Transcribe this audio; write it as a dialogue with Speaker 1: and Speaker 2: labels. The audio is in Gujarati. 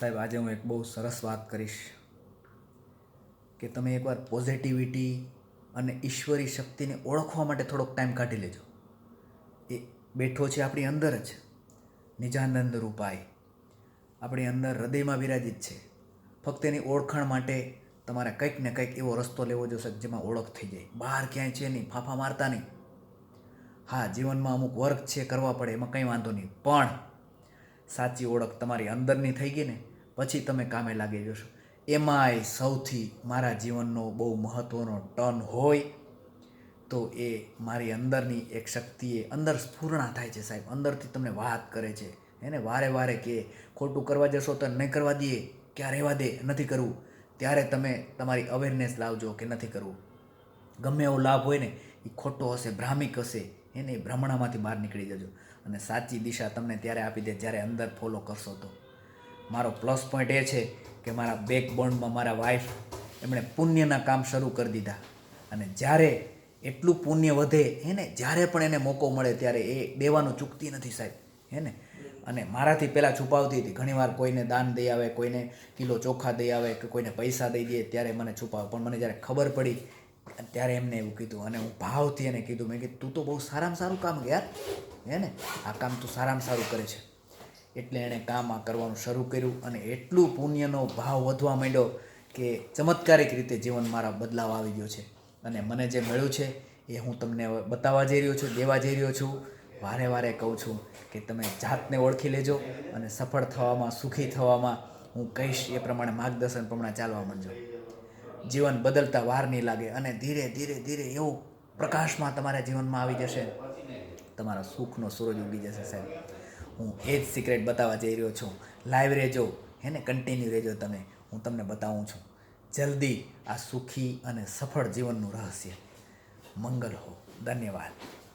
Speaker 1: સાહેબ, આજે હું એક બહુ સરસ વાત કરીશ કે તમે એકવાર પોઝિટિવિટી અને ઈશ્વરી શક્તિને ઓળખવા માટે થોડોક ટાઈમ કાઢી લેજો. એ બેઠો છે આપણી અંદર જ, નિજાનંદ રૂપાય આપણી અંદર હૃદયમાં વિરાજિત છે. ફક્ત એની ઓળખાણ માટે તમારે કંઈક ને કંઈક એવો રસ્તો લેવો જોશે જેમાં ઓળખ થઈ જાય. બહાર ક્યાંય છે નહીં, ફાફા મારતા નહીં. હા, જીવનમાં અમુક વર્ક છે, કરવા પડે, એમાં કંઈ વાંધો નહીં. પણ સાચી ઓળખ તમારી અંદરની થઈ ગઈ ને, પછી તમે કામે લાગી જશો. એમાંય સૌથી મારા જીવનનો બહુ મહત્ત્વનો ટર્ન હોય તો એ મારી અંદરની એક શક્તિએ અંદર સ્ફૂર્ણા થાય છે સાહેબ. અંદરથી તમને વાત કરે છે. એને વારે વારે કે ખોટું કરવા જશો તો નહીં કરવા દઈએ ક્યાં રહેવા દે, નથી કરવું. ત્યારે તમે તમારી અવેરનેસ લાવજો કે નથી કરવું. ગમે એવો લાભ હોય ને એ ખોટો હશે, ભ્રામિક હશે. એને ભ્રમણામાંથી બહાર નીકળી જજો. અને સાચી દિશા તમને ત્યારે આપી દે જ્યારે અંદર ફોલો કરશો તો. મારો પ્લસ પોઈન્ટ એ છે કે મારા બેકબોન્ડમાં મારા વાઈફ એમણે પુણ્યના કામ શરૂ કરી દીધા. અને જ્યારે એટલું પુણ્ય વધે, એને જ્યારે પણ એને મોકો મળે ત્યારે એ દેવાનું ચૂકતી નથી સાહેબ. હે ને? અને મારાથી પહેલાં છુપાવતી હતી. ઘણીવાર કોઈને દાન દઈ આવે, કોઈને કિલો ચોખા દઈ આવે, કે કોઈને પૈસા દઈ દે ત્યારે મને છુપાવે. પણ મને જ્યારે ખબર પડી ત્યારે એમને એવું કીધું અને હું ભાવથી એને કીધું, મેં કીધું, તું તો બહુ સારામાં સારું કામ યાર. હે ને? આ કામ તું સારામાં સારું કરે છે. એટલે એણે કામ આ કરવાનું શરૂ કર્યું અને એટલું પુણ્યનો ભાવ વધવા માંડ્યો કે ચમત્કારિક રીતે જીવન મારા બદલાવ આવી ગયો છે. અને મને જે મળ્યું છે એ હું તમને બતાવવા જઈ રહ્યો છું, દેવા જઈ રહ્યો છું. વારે વારે કહું છું કે તમે જાતને ઓળખી લેજો અને સફળ થવામાં, સુખી થવામાં હું કહીશ એ પ્રમાણે માર્ગદર્શન પ્રમાણે ચાલવા માંડજો. જીવન બદલતા વાર નહીં લાગે અને ધીરે ધીરે ધીરે એવું પ્રકાશમાં તમારા જીવનમાં આવી જશે. તમારા સુખનો સૂરજ ઉગી જશે સાહેબ. હું એ જ સિક્રેટ બતાવવા જઈ રહ્યો છું. લાઈવ રહેજો, હે ને? કન્ટિન્યુ રહેજો તમે. હું તમને બતાવું છું. જલ્દી આ સુખી અને સફળ જીવનનું રહસ્ય મંગલ હો. ધન્યવાદ.